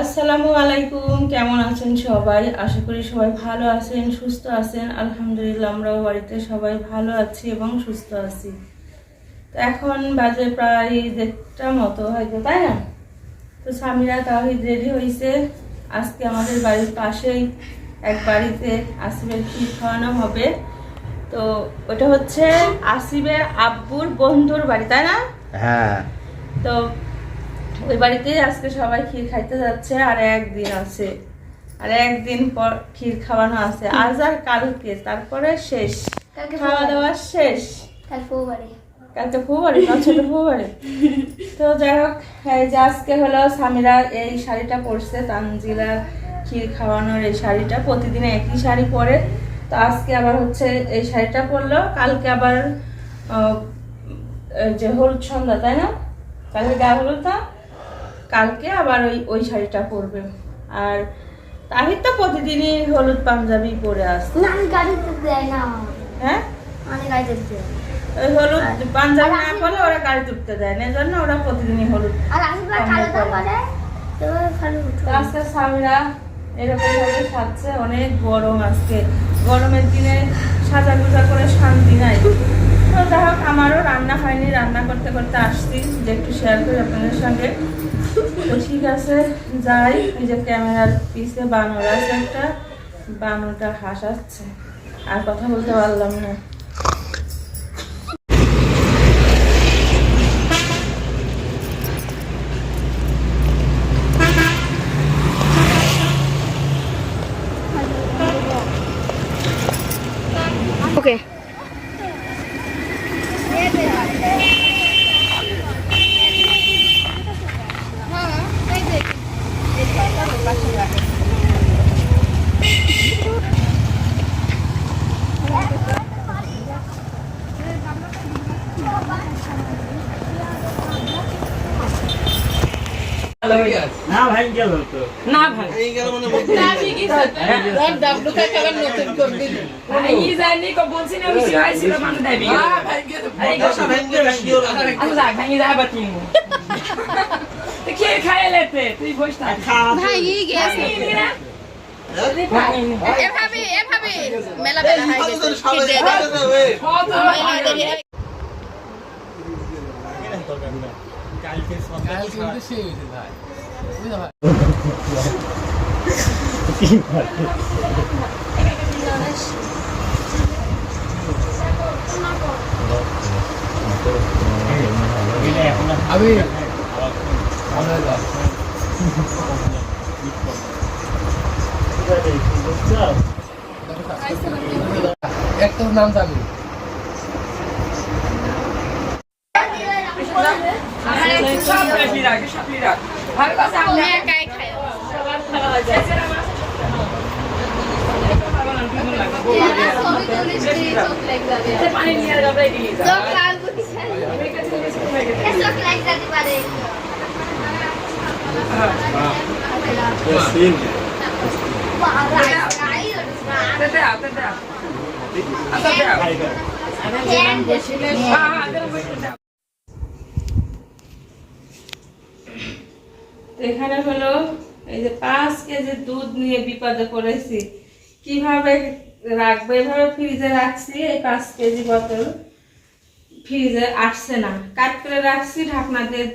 আসসালামু আলাইকুম কেমন আছেন সবাই? আশা করি সবাই ভালো আছেন সুস্থ আছেন। আলহামদুলিল্লাহ আমরাও বাড়িতে সবাই ভালো আছি এবং সুস্থ আছি। তো এখন বাজে প্রায় দেড়টা মতো হয়তো তাই না? তো স্বামীরা তাহিদ রেডি হয়েছে আজকে আমাদের বাড়ির পাশেই এক বাড়িতে আসিবের ক্ষীর খাওয়ানো হবে? তো ওটা হচ্ছে আসিবের আব্বুর বন্ধুর বাড়ি তাই না? হ্যাঁ। তো ওই বাড়িতে আজকে সবাই ক্ষীর খাইতে যাচ্ছে আর একদিন আছে। আর একদিন পর ক্ষীর খাওয়ানো আছে। আজ আর কালকে তারপরে শেষ। খাওয়া দাওয়া শেষ। কালকে ফুবারে না ছোট ফুবারে তো যাই হোক যে আজকে হলো সামিরা এই শাড়িটা পরছে তানজিলা ক্ষীর খাওয়ানোর এই শাড়িটা। প্রতিদিন একই শাড়ি পরে। তো আজকে আবার হচ্ছে এই শাড়িটা পরলো। কালকে আবার যে হলুদ সন্ধ্যা তাই না? কালকে গা হলুদটা কালকে আবার ওই ওই শাড়িটা পরবে। আর তাহির তো প্রতিদিনই হলুদ পাঞ্জাবি পরে আসছে। না আমি গাড়িতে দেয় না। হ্যাঁ? আমি গাড়িতে দেয়। ওই হলুদ পাঞ্জাবি না পরলে ওরা গাড়ি তুলতে দেয় না এজন্য ওরা প্রতিদিনই হলুদ আর আসবার কালোটা করে তো আজকে স্বামীরা এরকম ভাবে সাজছে অনেক গরম আজকে। গরমের দিনে সাজা গুজা করে শান্তি নাই। তো যাই হোক আমারও রান্না হয়নি রান্না করতে করতে আসছি। যে একটু শেয়ার করি আপনাদের সঙ্গে। ঠিক আছে, যাই ওই যে ক্যামেরার পিছে বানর আছে একটা, বানরটা হাসাচ্ছে। আর কথা বলতে পারলাম না। না ভাই গেল তো না ভাই আমি কি ওর ডাবলু কা কালার নতুন করবি ভাই জানি কো বলছি না আমি সিলাই ছিল মানে দেবি। হ্যাঁ ভাই আল্লাহ ভাই যা তো কে খায় লেতে? তুই বস থাক ভাই গেছে এভাবে এভাবে মেলা মেলা হয়ে গেছে। খিদে দেয়। কত আমি একটা নাম জানি সব রাখ ভালো কথা তুমি একাই খায় পানি নিয়ে যাবে দিলি যা চোখ লাল করছে চোখ লাগ যেতে পারে দে দে দে আচ্ছা দে হ্যাঁ হ্যাঁ দে বসে দে তো এখানে হলো এই যে পাঁচ কেজি দুধ নিয়ে বিপদে পড়েছি। কীভাবে রাখব? এভাবে ফ্রিজে রাখছি, এই পাঁচ কেজি বোতল ফ্রিজে আসছে না। কাট করে রাখছি, ঢাকনা দিয়ে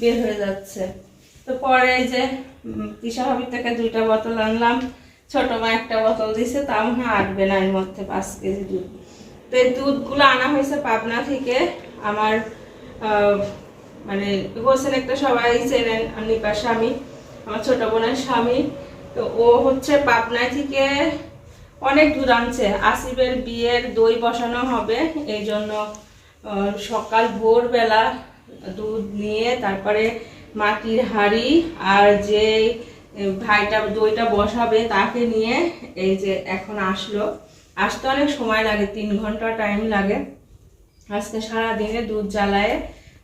বের হয়ে যাচ্ছে। তো পরে যে তিশা ভাবির থেকে দুইটা বোতল আনলাম। ছোট মা একটা বোতল দিছে তাও হ্যাঁ আটবে না এর মধ্যে পাঁচ কেজি দুধ। তো এই দুধগুলো আনা হয়েছে পাবনা থেকে আমার মানে হোসেন একটা সবাই চেনেন নিপার স্বামী, আমার ছোট বোনের স্বামী। তো ও হচ্ছে পাবনা থেকে অনেক দূর আনছে। আসিফের বিয়ের দই বসানো হবে, এই জন্য সকাল ভোরবেলা দুধ নিয়ে, তারপরে মাটির হাঁড়ি আর যে ভাইটা দইটা বসাবে তাকে নিয়ে এই যে এখন আসলো। আসতে অনেক সময় লাগে, তিন ঘণ্টা টাইম লাগে। আজকে সারা দিনে দুধ জ্বালায়।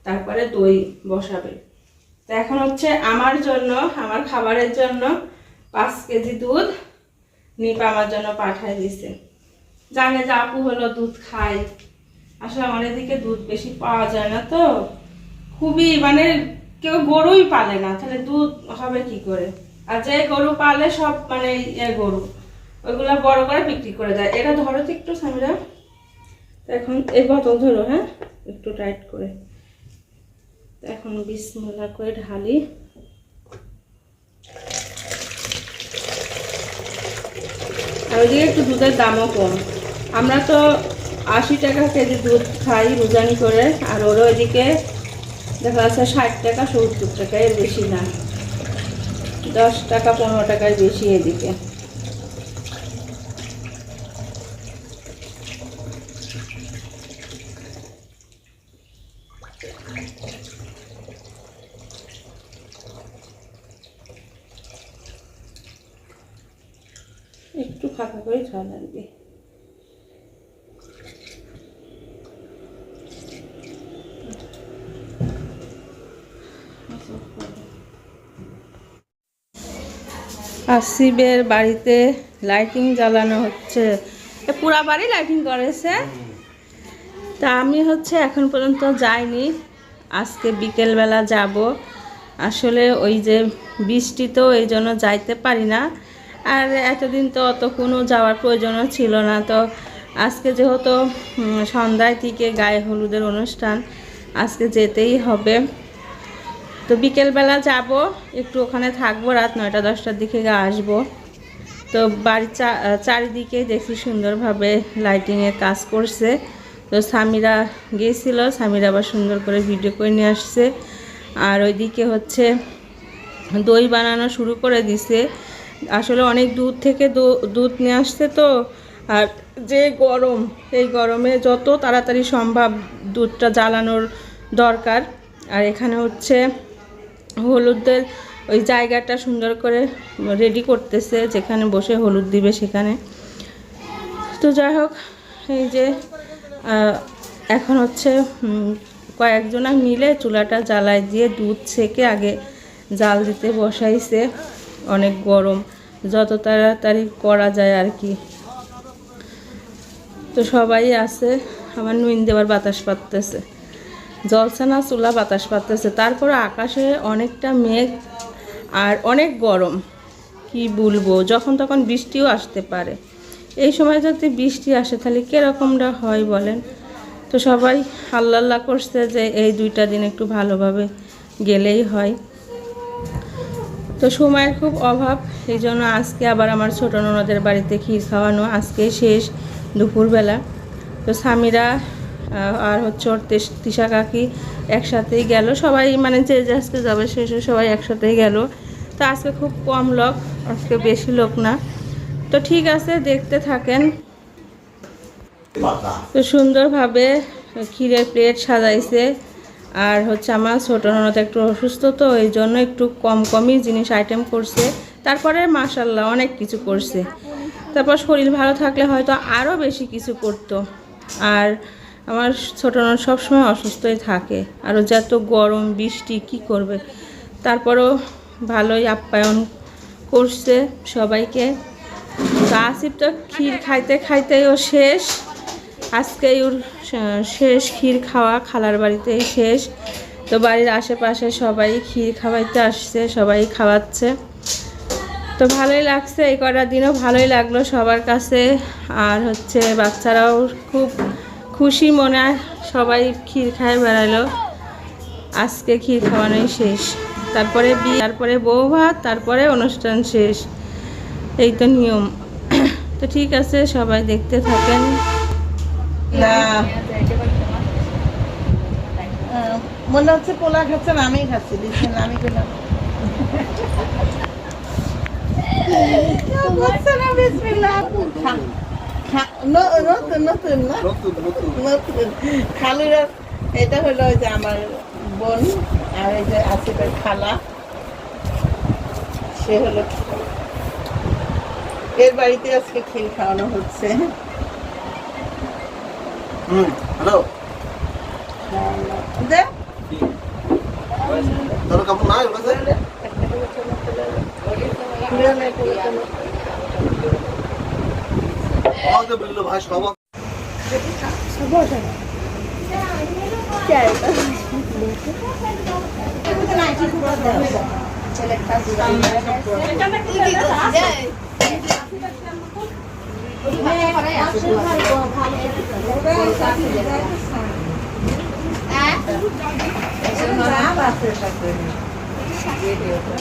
তারপরে দই বসাবে। তো এখন হচ্ছে আমার জন্য, আমার খাবারের জন্য পাঁচ কেজি দুধ নিপা আমার জন্য পাঠায় দিছে। জানে যে আপু হলো দুধ খায়। আসলে আমার এদিকে দুধ বেশি পাওয়া যায় না তো। খুবই মানে কেউ গরুই পালে না, তাহলে দুধ হবে কি করে? আর যে গরু পালে সব মানে ইয়ে গরু, ওইগুলো বড় করে বিক্রি করে দেয়। এটা ধরো তো একটু, সামিরা। এখন এই বোতল ধরো হ্যাঁ? একটু টাইট করে। এখন বিসমিল্লা করে ঢালি। আর ওইদিকে একটু দুধের দামও কম। আমরা তো আশি টাকা কেজি দুধ খাই রুজানি করে, আর ওরা ওইদিকে দেখা যাচ্ছে ষাট টাকা, সত্তর টাকা এর বেশি না। দশ টাকা, পনেরো টাকার বেশি এদিকে। একটু ফাঁকা করে ঝাল লাগবে। আসিবের বাড়িতে লাইটিং জ্বালানো হচ্ছে। পুরা বাড়ি লাইটিং করেছে? তা আমি হচ্ছে এখন পর্যন্ত যাইনি। আজকে বিকেলবেলা যাব। আসলে ওই যে বৃষ্টি তো, এই জন্য যাইতে পারি না। আর এতদিন তো অত কোনো যাওয়ার প্রয়োজনও ছিল না। তো আজকে যেহেতু সন্ধ্যায় থেকে গায়ে হলুদের অনুষ্ঠান, আজকে যেতেই হবে। তো বিকেলবেলা যাব, একটু ওখানে থাকব, রাত নয়টা দশটার দিকে আসব। তো বাড়ির চারিদিকে দেখি সুন্দরভাবে লাইটিংয়ের কাজ করছে। তো স্বামীরা গিয়েছিল স্বামীরা আবার সুন্দর করে ভিডিও করে নিয়ে আসছে। আর ওইদিকে হচ্ছে দই বানানো শুরু করে দিছে। আসলে অনেক দূর থেকে দুধ নিয়ে আসছে তো। আর যে গরম, এই গরমে যত তাড়াতাড়ি সম্ভব দুধটা জ্বালানোর দরকার। আর এখানে হচ্ছে হলুদের ওই জায়গাটা সুন্দর করে রেডি করতেছে, যেখানে বসে হলুদ দিবে সেখানে। তো যাই হোক, এই যে এখন হচ্ছে কয়েকজনা মিলে চুলাটা জ্বালায় দিয়ে দুধ ছেঁকে আগে জাল দিতে বসাইছে। অনেক গরম। যত তাড়াতাড়ি করা যায় আর কি তো সবাই আছে আমার নুন দেওয়ার বাতাস পাততেছে। জলসা না, চুলা বাতাস পাততেছে। তারপর আকাশে অনেকটা মেঘ আর অনেক গরম। কি বলব? যখন তখন বৃষ্টিও আসতে পারে। এই সময় যদি বৃষ্টি আসে, তাহলে কীরকমটা হয় বলেন? তো সবাই আল্লাহ করছে যে, এই দুইটা দিন একটু ভালোভাবে গেলেই হয়। তো সময়ের খুব অভাব এই জন্য আজকে আবার আমার ছোটো ননদের বাড়িতে ক্ষীর খাওয়ানো আজকে শেষ দুপুরবেলা। তো স্বামীরা আর হচ্ছে ওর তেস- তিশা কাকি একসাথেই গেল। সবাই মানে যে যে আজকে যাবে শেষে সবাই একসাথেই গেল। তো আজকে খুব কম লোক আজকে বেশি লোক না। তো ঠিক আছে দেখতে থাকেন। তো সুন্দরভাবে ক্ষীরের প্লেট সাজাইছে। আর হচ্ছে আমার ছোটো ননদ একটু অসুস্থ তো, এই জন্য একটু কম কমই জিনিস আইটেম করছে। তারপরে মাসাল্লাহ অনেক কিছু করছে। তারপর শরীর ভালো থাকলে হয়তো আরও বেশি কিছু করতো। আর আমার ছোটো ননদ সবসময় অসুস্থই থাকে। আরও যত গরম, বৃষ্টি, কি করবে? তারপরেও ভালোই আপ্যায়ন করছে সবাইকে। তো আসিফ তো ক্ষীর খাইতে খাইতেও শেষ। আজকে ওর শেষ ক্ষীর খাওয়া খালার বাড়িতেই শেষ। তো বাড়ির আশেপাশে সবাই ক্ষীর খাওয়াইতে আসছে, সবাই খাওয়াচ্ছে। তো ভালোই লাগছে এই কটা দিনও, ভালোই লাগল সবার কাছে। আর হচ্ছে বাচ্চারাও খুব খুশি মনে সবাই ক্ষীর খায় বেড়ালো আজকে ক্ষীর খাওয়ানোই শেষ। তারপরে বিয়ে, তারপরে বউ ভাত, তারপরে অনুষ্ঠান শেষ। এই তো নিয়ম। তো ঠিক আছে, সবাই দেখতে থাকেন। মনে হচ্ছে পোলা খাচ্ছেন আমি খাচ্ছি দিচ্ছেন আমি খালুরা এটা হলো ওই যে আমার বোন আর এই যে আসিফের খালা। সে হলো এর বাড়িতে আজকে ক্ষীর খাওয়ানো হচ্ছে। হ্যালো। দে। তোর কাপড় নাই ওর কাছে? আমাকে বলল ভাই সব ছেলেটা ভালো